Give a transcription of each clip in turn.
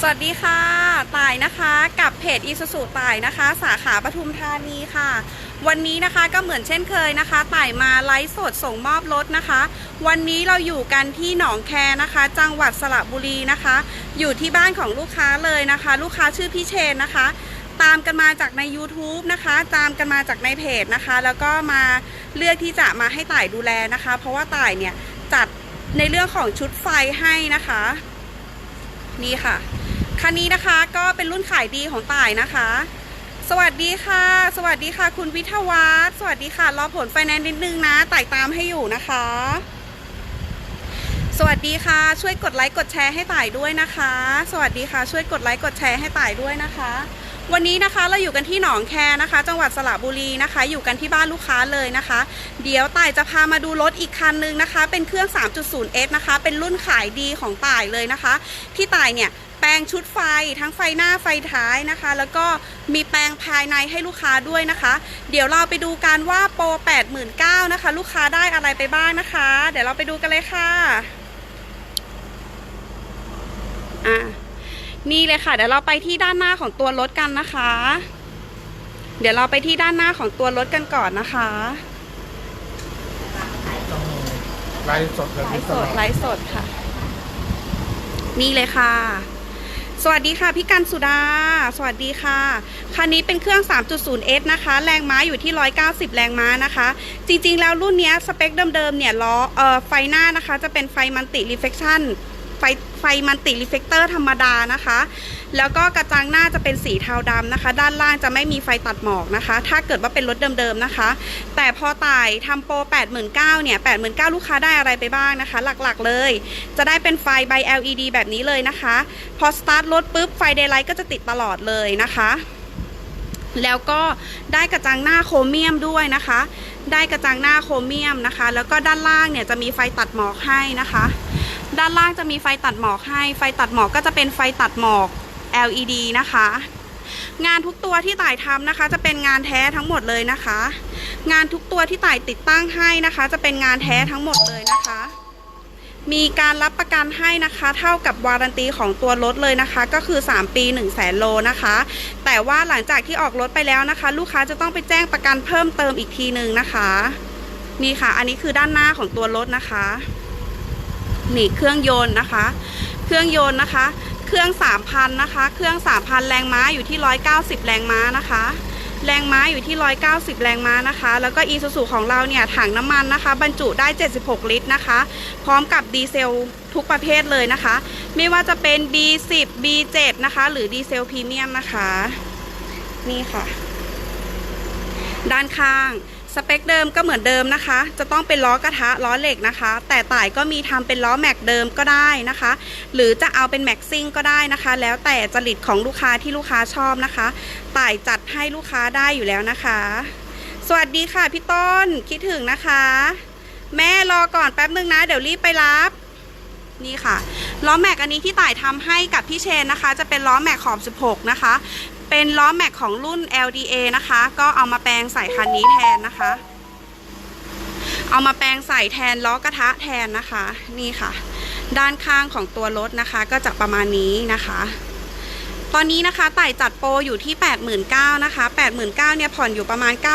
สวัสดีค่ะต่ายนะคะกับเพจอีสุสุต่ายนะคะ สาขาปทุมธานีค่ะ วันนี้นะคะก็เหมือนเช่นเคยนะคะต่ายมาไลฟ์สดส่งมอบรถนะคะ วันนี้เราอยู่กันที่หนองแคนะคะ จังหวัดสระบุรีนะคะ อยู่ที่บ้านของลูกค้าเลยนะคะ ลูกค้าชื่อพี่เชนนะคะ ตามกันมาจากใน YouTube นะคะ ตามกันมาจากในเพจนะคะ แล้วก็มาเลือกที่จะมาให้ต่ายดูแลนะคะ เพราะว่าต่ายเนี่ยจัดในเรื่องของชุดไฟให้นะคะ นี่ค่ะ คันนี้นะคะก็เป็นรุ่นขายดีของต่ายนะคะ สวัสดีค่ะ สวัสดีค่ะ คุณวิทวัฒน์สวัสดีค่ะ รอผลไฟแนนซ์นิดนึงนะต่ายตามให้อยู่นะคะ สวัสดีค่ะ ช่วยกดไลค์กดแชร์ให้ต่ายด้วยนะคะ สวัสดีค่ะ ช่วยกดไลค์กดแชร์ให้ต่ายด้วยนะคะ วันนี้นะคะเราอยู่กันที่หนองแคนะคะ จังหวัดสระบุรีนะคะ อยู่กันที่บ้านลูกค้าเลยนะคะ เดี๋ยวต่ายจะพามาดูรถอีกคันนึงนะคะ เป็นเครื่อง 3.0S นะคะ เป็นรุ่นขายดีของต่ายเลยนะคะ ที่ต่ายเนี่ย แปลงชุดไฟทั้งไฟหน้าไฟท้ายนะคะ แล้วก็มีแปลงภายในให้ลูกค้าด้วยนะคะ เดี๋ยวเราไปดูกันว่าโปร 89,000นะคะ ลูกค้าได้อะไรไปบ้างนะคะ เดี๋ยวเราไปดูกันเลยค่ะอะนี่เลยค่ะ เดี๋ยวเราไปที่ด้านหน้าของตัวรถกันนะคะ เดี๋ยวเราไปที่ด้านหน้าของตัวรถกันก่อนนะคะไลฟ์สดแบบไลนี้ฟ์ตสลอดดไลฟ์สดค่ะ นี่เลยค่ะ สวัสดีค่ะพี่กันสุดา สวัสดีค่ะ คันนี้เป็นเครื่อง 3.0S นะคะ แรงม้าอยู่ที่ 190 แรงม้านะคะ จริงๆ แล้วรุ่นเนี้ยสเปคเดิมๆ เนี่ยล้อเอ่อไฟหน้านะคะ จะเป็นไฟมันติรีเฟคชั่น ไฟไฟมันติรีเฟกเตอร์ธรรมดานะคะ แล้วก็กระจังหน้าจะเป็นสีเทาดำนะคะ ด้านล่างจะไม่มีไฟตัดหมอกนะคะ ถ้าเกิดว่าเป็นรถเดิมๆนะคะ แต่พอต่ายทำโปร 89,000เนี่ย 89,000 ลูกค้าได้อะไรไปบ้างนะคะ หลักๆเลย จะได้เป็นไฟใบ LED แบบนี้เลยนะคะ พอสตาร์ทรถปุ๊บไฟเดย์ไลท์ก็จะติดตลอดเลยนะคะแล้วก็ได้กระจังหน้าโครเมียมด้วยนะคะ ได้กระจังหน้าโครเมียมนะคะ แล้วก็ด้านล่างเนี่ยจะมีไฟตัดหมอกให้นะคะ ด้านล่างจะมีไฟตัดหมอกให้ ไฟตัดหมอกก็จะเป็นไฟตัดหมอก LED นะคะ งานทุกตัวที่ต่ายทำนะคะ จะเป็นงานแท้ทั้งหมดเลยนะคะ งานทุกตัวที่ต่ายติดตั้งให้นะคะ จะเป็นงานแท้ทั้งหมดเลยนะคะ มีการรับประกันให้นะคะ เท่ากับวารันตีของตัวรถเลยนะคะ ก็คือ 3 ปี 1 0 0 0 0แสนโลนะคะ แต่ว่าหลังจากที่ออกรถไปแล้วนะคะ ลูกค้าจะต้องไปแจ้งประกันเพิ่มเติมอีกทีหนึ่งนะคะ นี่ค่ะ อันนี้คือด้านหน้าของตัวรถนะคะ นี่เครื่องยนต์นะคะ เครื่องยนต์นะคะ เครื่อง 3,000 นะคะ เครื่อง 3,000 แรงม้าอยู่ที่ 190 แรงม้านะคะ แรงม้าอยู่ที่ 190 แรงม้านะคะ แล้วก็อีซูซูของเราเนี่ยถังน้ำมันนะคะ บรรจุได้ 76 ลิตรนะคะ พร้อมกับดีเซลทุกประเภทเลยนะคะ ไม่ว่าจะเป็น B10 B7 นะคะ หรือดีเซลพรีเมียมนะคะ นี่ค่ะ ด้านข้าง สเปคเดิมก็เหมือนเดิมนะคะ จะต้องเป็นล้อกระทะล้อเหล็กนะคะ แต่ต่ายก็มีทำเป็นล้อแม็กเดิมก็ได้นะคะ หรือจะเอาเป็นแม็กซิ่งก็ได้นะคะ แล้วแต่จริตของลูกค้าที่ลูกค้าชอบนะคะ ต่ายจัดให้ลูกค้าได้อยู่แล้วนะคะ สวัสดีค่ะพี่ต้นคิดถึงนะคะ แม่รอก่อนแป๊บนึงนะ เดี๋ยวรีบไปรับนี่ค่ะล้อแม็กอันนี้ที่ต่ายทำให้กับพี่เชนนะคะ จะเป็นล้อแม็กขอบ 16 นะคะ เป็นล้อแม็กของรุ่น LDA นะคะ ก็เอามาแปลงใส่คันนี้แทนนะคะ เอามาแปลงใส่แทนล้อกระทะแทนนะคะ นี่ค่ะ ด้านข้างของตัวรถนะคะ ก็จะประมาณนี้นะคะ ตอนนี้นะคะไต่จัดโปรอยู่ที่ 89,000นะคะ 89,000เนี่ยผ่อนอยู่ประมาณ 9,200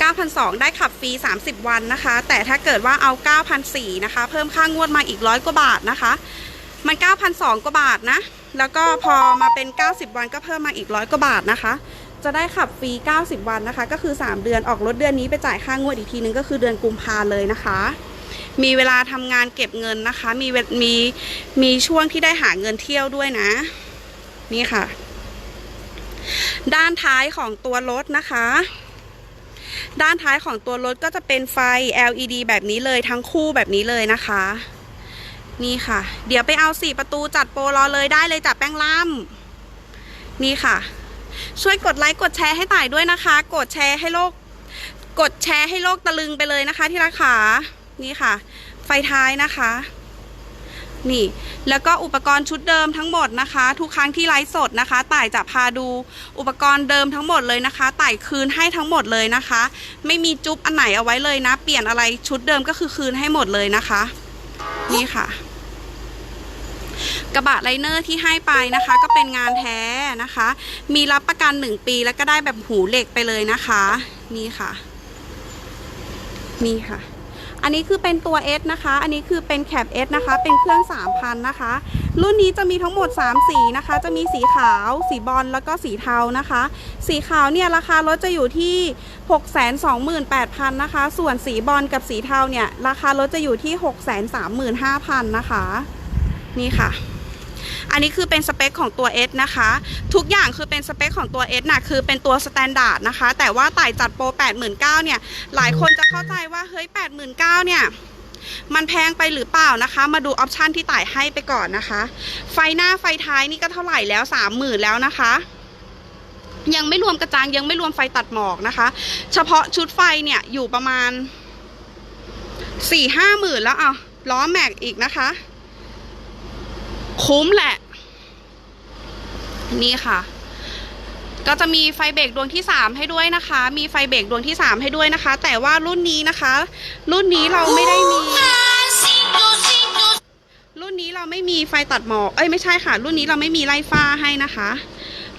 9,200 ได้ขับฟรี 30 วันนะคะ แต่ถ้าเกิดว่าเอา 9,400นะคะ เพิ่มค่างวดมาอีกร้อยกว่าบาทนะคะ มัน9,200กว่าบาทนะ แล้วก็พอมาเป็น 90 วันก็เพิ่มมาอีกร้อยกว่าบาทนะคะ จะได้ขับฟรี 90 วันนะคะ ก็คือ 3 เดือนออกรถเดือนนี้ไปจ่ายค่างวดอีกทีนึงก็คือเดือนกุมภาเลยนะคะ มีเวลาทำงานเก็บเงินนะคะ มีเวมีมีช่วงที่ได้หาเงินเที่ยวด้วยนะ นี่ค่ะ ด้านท้ายของตัวรถนะคะด้านท้ายของตัวรถก็จะเป็นไฟ LED แบบนี้เลยทั้งคู่แบบนี้เลยนะคะ นี่ค่ะ เดี๋ยวไปเอาสี่ประตูจัดโปรรอเลยได้เลยจับแป้งล่ำนี่ค่ะ ช่วยกดไลค์กดแชร์ให้ต่ายด้วยนะคะ กดแชร์ให้โลก กดแชร์ให้โลกตะลึงไปเลยนะคะ ที่รักขานี่ค่ะ ไฟท้ายนะคะ นี่ แล้วก็อุปกรณ์ชุดเดิมทั้งหมดนะคะ ทุกครั้งที่ไลฟ์สดนะคะ ต่ายจะพาดูอุปกรณ์เดิมทั้งหมดเลยนะคะ ต่ายคืนให้ทั้งหมดเลยนะคะ ไม่มีจุ๊บอันไหนเอาไว้เลยนะ เปลี่ยนอะไรชุดเดิมก็คือคืนให้หมดเลยนะคะ นี่ค่ะ กระบะไลเนอร์ที่ให้ไปนะคะ ก็เป็นงานแท้นะคะ มีรับประกัน 1 ปีแล้วก็ได้แบบหูเหล็กไปเลยนะคะ นี่ค่ะ นี่ค่ะ อันนี้คือเป็นตัว S นะคะ อันนี้คือเป็นแคป S นะคะ เป็นเครื่อง 3,000 นะคะ รุ่นนี้จะมีทั้งหมด 3 สีนะคะ จะมีสีขาว สีบอลแล้วก็สีเทานะคะ สีขาวเนี่ยราคารถจะอยู่ที่ 628,000นะคะ ส่วนสีบอลกับสีเทาเนี่ย ราคารถจะอยู่ที่ 635,000นะคะนี่ค่ะ อันนี้คือเป็นสเปคของตัว S นะคะ ทุกอย่างคือเป็นสเปคของตัว S นะคือเป็นตัวสแตนดาร์ดนะคะ แต่ว่าไต่จัดโปร 89,000เนี่ย หลายคนจะเข้าใจว่า เฮ้ย 89,000เนี่ยมันแพงไปหรือเปล่านะคะ มาดูออปชันที่ไต่ให้ไปก่อนนะคะ ไฟหน้าไฟท้ายนี่ก็เท่าไหร่แล้ว30,000แล้วนะคะ ยังไม่รวมกระจังยังไม่รวมไฟตัดหมอกนะคะ เฉพาะชุดไฟเนี่ยอยู่ประมาณสี่ห้าหมื่นแล้วอะล้อแม็กอีกนะคะ คุ้มแหละ นี่ค่ะ ก็จะมีไฟเบรกดวงที่ 3 ให้ด้วยนะคะ มีไฟเบรกดวงที่ 3 ให้ด้วยนะคะ แต่ว่ารุ่นนี้นะคะ รุ่นนี้เราไม่ได้มี รุ่นนี้เราไม่มีไฟตัดหมอกเอ้ยไม่ใช่ค่ะ รุ่นนี้เราไม่มีไล่ฟ้าให้นะคะ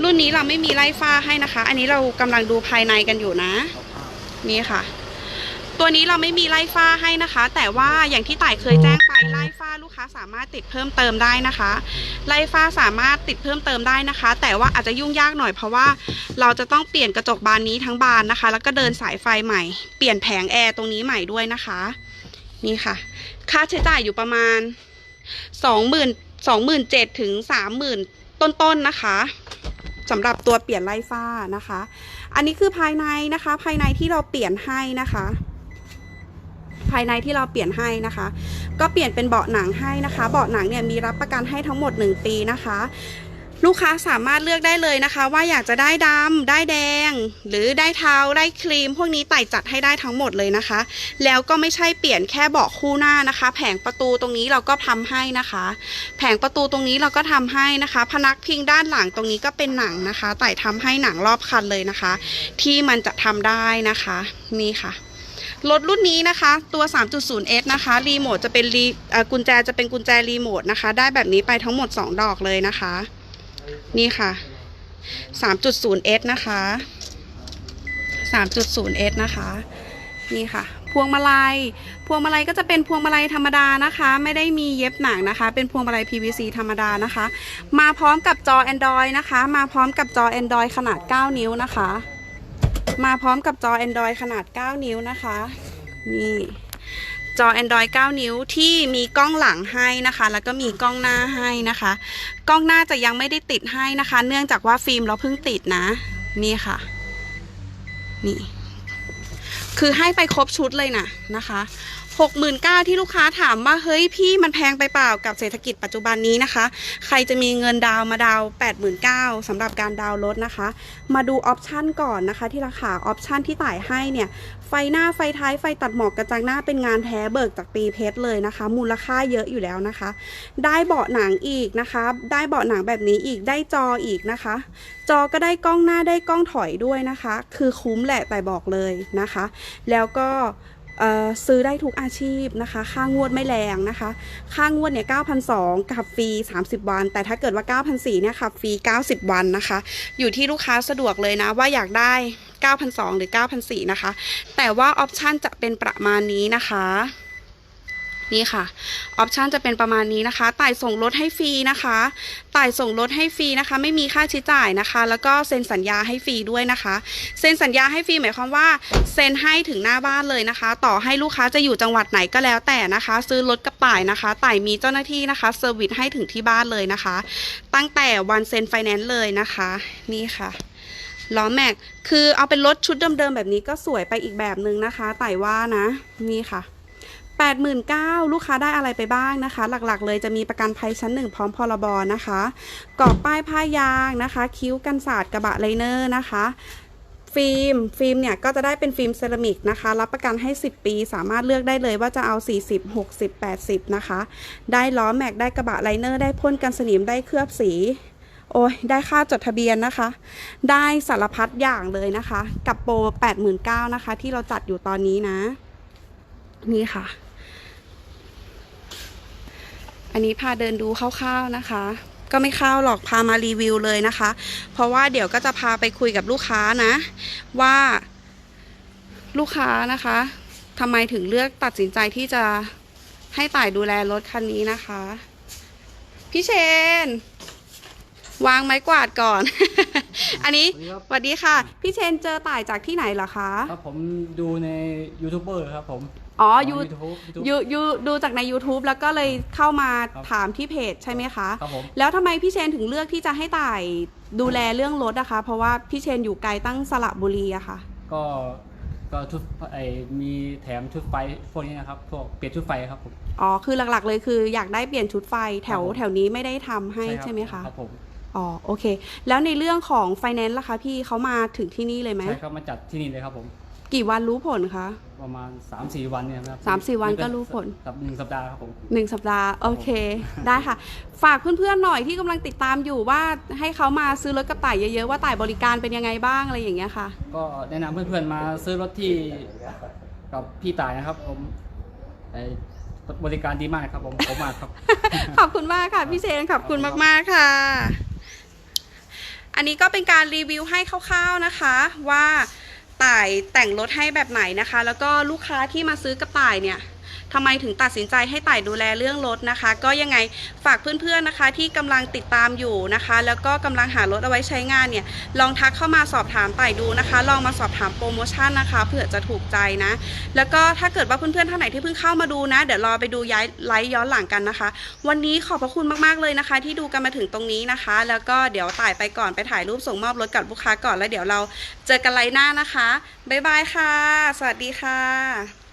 รุ่นนี้เราไม่มีไล่ฟ้าให้นะคะ อันนี้เรากำลังดูภายในกันอยู่นะ นี่ค่ะ ตัวนี้เราไม่มีไล่ฟ้าให้นะคะ แต่ว่าอย่างที่ต่ายเคยแจ้งไปไล่ฟ้าลูกค้าสามารถติดเพิ่มเติมได้นะคะ ไล่ฟ้าสามารถติดเพิ่มเติมได้นะคะ แต่ว่าอาจจะยุ่งยากหน่อยเพราะว่าเราจะต้องเปลี่ยนกระจกบานนี้ทั้งบานนะคะ แล้วก็เดินสายไฟใหม่ เปลี่ยนแผงแอร์ตรงนี้ใหม่ด้วยนะคะ นี่ค่ะ ค่าใช้จ่ายอยู่ประมาณสองหมื่นสองหมื่นเจ็ดถึงสามหมื่นต้นๆนะคะสำหรับตัวเปลี่ยนไล่ฟ้านะคะ อันนี้คือภายในนะคะ ภายในที่เราเปลี่ยนให้นะคะ ภายในที่เราเปลี่ยนให้นะคะ ก็เปลี่ยนเป็นเบาะหนังให้นะคะ เบาะหนังเนี่ยมีรับประกันให้ทั้งหมด 1 ปีนะคะลูกค้าสามารถเลือกได้เลยนะคะ ว่าอยากจะได้ดำได้แดง หรือได้เทาได้ครีม พวกนี้ไต่จัดให้ได้ทั้งหมดเลยนะคะ แล้วก็ไม่ใช่เปลี่ยนแค่เบาะคู่หน้านะคะ แผงประตูตรงนี้เราก็ทำให้นะคะ แผงประตูตรงนี้เราก็ทำให้นะคะ พนักพิงด้านหลังตรงนี้ก็เป็นหนังนะคะไต่ทำให้หนังรอบคันเลยนะคะ ที่มันจะทำได้นะคะ นี่ค่ะ รถรุ่นนี้นะคะ ตัว 3.0S นะคะรีโมทจะเป็นรีอ่อกุญแจจะเป็นกุญแจรีโมทนะคะ ได้แบบนี้ไปทั้งหมด 2 ดอกเลยนะคะ นี่ค่ะ 3.0S นะคะ 3.0S นะคะ นี่ค่ะ พวงมาลัย พวงมาลัยก็จะเป็นพวงมาลัยธรรมดานะคะ ไม่ได้มีเย็บหนังนะคะ เป็นพวงมาลัย PVC ธรรมดานะคะ มาพร้อมกับจอ Android นะคะ มาพร้อมกับจอ Android ขนาด 9 นิ้วนะคะ มาพร้อมกับจอ Android ขนาด 9 นิ้วนะคะ นี่ จอ Android 9 นิ้วที่มีกล้องหลังให้นะคะ แล้วก็มีกล้องหน้าให้นะคะ กล้องหน้าจะยังไม่ได้ติดให้นะคะ เนื่องจากว่าฟิล์มเราเพิ่งติดนะ นี่ค่ะ นี่ คือให้ไปครบชุดเลยนะนะคะ 69,000ที่ลูกค้าถามว่าเฮ้ยพี่มันแพงไปเปล่ากับเศรษฐกิจปัจจุบันนี้นะคะ ใครจะมีเงินดาวมาดาว89,000สำหรับการดาวรถนะคะ มาดูออปชันก่อนนะคะ ที่ราคาออปชันที่ต่ายให้เนี่ย ไฟหน้าไฟท้ายไฟตัดหมอกกระจังหน้าเป็นงานแท้เบิกจากปีเพชรเลยนะคะ มูลค่าเยอะอยู่แล้วนะคะ ได้เบาะหนังอีกนะคะ ได้เบาะหนังแบบนี้อีกได้จออีกนะคะ จอก็ได้กล้องหน้าได้กล้องถอยด้วยนะคะ คือคุ้มแหละแต่บอกเลยนะคะ แล้วก็ ซื้อได้ทุกอาชีพนะคะ ค่างวดไม่แรงนะคะ ค่างวดเนี่ย9,002ขับฟรี 30 วัน แต่ถ้าเกิดว่า 9,004เนี่ยขับฟรี 90 วันนะคะ อยู่ที่ลูกค้าสะดวกเลยนะ ว่าอยากได้ 9,002หรือ9,004นะคะ แต่ว่าออปชันจะเป็นประมาณนี้นะคะ นี่ค่ะออปชันจะเป็นประมาณนี้นะคะต่ายส่งรถให้ฟรีนะคะต่ายส่งรถให้ฟรีนะคะ ไม่มีค่าใช้จ่ายนะคะ แล้วก็เซ็นสัญญาให้ฟรีด้วยนะคะ เซ็นสัญญาให้ฟรีหมายความว่าเซ็นให้ถึงหน้าบ้านเลยนะคะ ต่อให้ลูกค้าจะอยู่จังหวัดไหนก็แล้วแต่นะคะ ซื้อรถกับต่ายนะคะต่ายมีเจ้าหน้าที่นะคะเซอร์วิสให้ถึงที่บ้านเลยนะคะ ตั้งแต่วันเซ็นไฟแนนซ์เลยนะคะ นี่ค่ะล้อแม็กคือเอาเป็นรถชุดเดิมๆแบบนี้ก็สวยไปอีกแบบนึงนะคะไต่ว่านะ นี่ค่ะ 89,000 ลูกค้าได้อะไรไปบ้างนะคะ หลักๆ เลยจะมีประกันภัยชั้นหนึ่งพร้อมพรบนะคะกรอบป้ายผ้ายางนะคะ คิ้วกันศาสตร์กระบะไลเนอร์นะคะฟิล์มฟิล์มเนี่ยก็จะได้เป็นฟิล์มเซรามิกนะคะ รับประกันให้ 10 ปี สามารถเลือกได้เลยว่าจะเอา 40 60 80 นะคะ ได้ล้อแม็กได้กระบะไลเนอร์ ได้พ่นกันสนิมได้เคลือบสี โอ้ยได้ค่าจดทะเบียนนะคะ ได้สารพัดอย่างเลยนะคะ กับโปร 89,000นะคะ ที่เราจัดอยู่ตอนนี้นะ นี่ค่ะ ออันนี้พาเดินดูคร่าวๆนะคะ ก็ไม่คร่าวหรอกพามารีวิวเลยนะคะ เพราะว่าเดี๋ยวก็จะพาไปคุยกับลูกค้านะ ว่าลูกค้านะคะทำไมถึงเลือกตัดสินใจที่จะให้ต่ายดูแลรถคันนี้นะคะ พี่เชน วางไม้กวาดก่อน อันนี้สวัสดีครับสวัสดีค่ะ พี่เชนเจอต่ายจากที่ไหนเหรอคะ ครับผมดูในยูทูบเบอร์ครับผม อ๋อยูยูทูบยูยูดูจากใน YouTube แล้วก็เลยเข้ามาครับ ถามที่เพจใช่ไหมคะ ครับผม แล้วทำไมพี่เชนถึงเลือกที่จะให้ต่ายดูแลเรื่องรถอะคะ เพราะว่าพี่เชนอยู่ไกลตั้งสระบุรีอะค่ะ ก็ก็ชุดไอมีแถมชุดไฟพวกนี้นะครับพวกเปลี่ยนชุดไฟครับผม อ๋อ คือหลักๆเลยคืออยากได้เปลี่ยนชุดไฟแถวครับผม แถวนี้ไม่ได้ทำให้รับใช่ไหมคะ ครับผมอ๋อ โอเค แล้วในเรื่องของไฟแนนซ์ล่ะคะพี่เขามาถึงที่นี่เลยไหม ใช่ครับมาจัดที่นี่เลยครับผม กี่วันรู้ผลคะ ประมาณ 3-4 วันเนี่ยนะครับสามสี่วันก็รู้ผลกับหนึ่งสัปดาห์ครับผม หนึ่งสัปดาห์ โอเค ได้ค่ะ ฝากเพื่อนๆหน่อยที่กำลังติดตามอยู่ว่าให้เขามาซื้อรถกระต่ายเยอะๆ ว่าต่ายบริการเป็นยังไงบ้างอะไรอย่างเงี้ยค่ะ ก็แนะนำเพื่อนๆมาซื้อรถที่กับพี่ตายนะครับผมไอบริการดีมากครับผมผมมากครับ ขอบคุณมากค่ะ พี่เชนขอบคุณมากๆค่ะ อันนี้ก็เป็นการรีวิวให้คร่าวๆนะคะว่า ต่ายแต่งรถให้แบบไหนนะคะ แล้วก็ลูกค้าที่มาซื้อกระต่ายเนี่ย ทำไมถึงตัดสินใจให้ต่ายดูแลเรื่องรถนะคะ ก็ยังไงฝากเพื่อนๆนะคะ ที่กำลังติดตามอยู่นะคะ แล้วก็กำลังหารถเอาไว้ใช้งานเนี่ยลองทักเข้ามาสอบถามต่ายดูนะคะ ลองมาสอบถามโปรโมชั่นนะคะเผื่อจะถูกใจนะ แล้วก็ถ้าเกิดว่าเพื่อนๆท่านไหนที่เพิ่งเข้ามาดูนะ เดี๋ยวรอไปดูย้ายไลฟ์ย้อนหลังกันนะคะ วันนี้ขอบพระคุณมากๆเลยนะคะ ที่ดูกันมาถึงตรงนี้นะคะ แล้วก็เดี๋ยวต่ายไปก่อนไปถ่ายรูปส่งมอบรถกับลูกค้าก่อนแล้วเดี๋ยวเราเจอกันไลฟ์หน้านะคะบ๊ายบายค่ะ สวัสดีค่ะ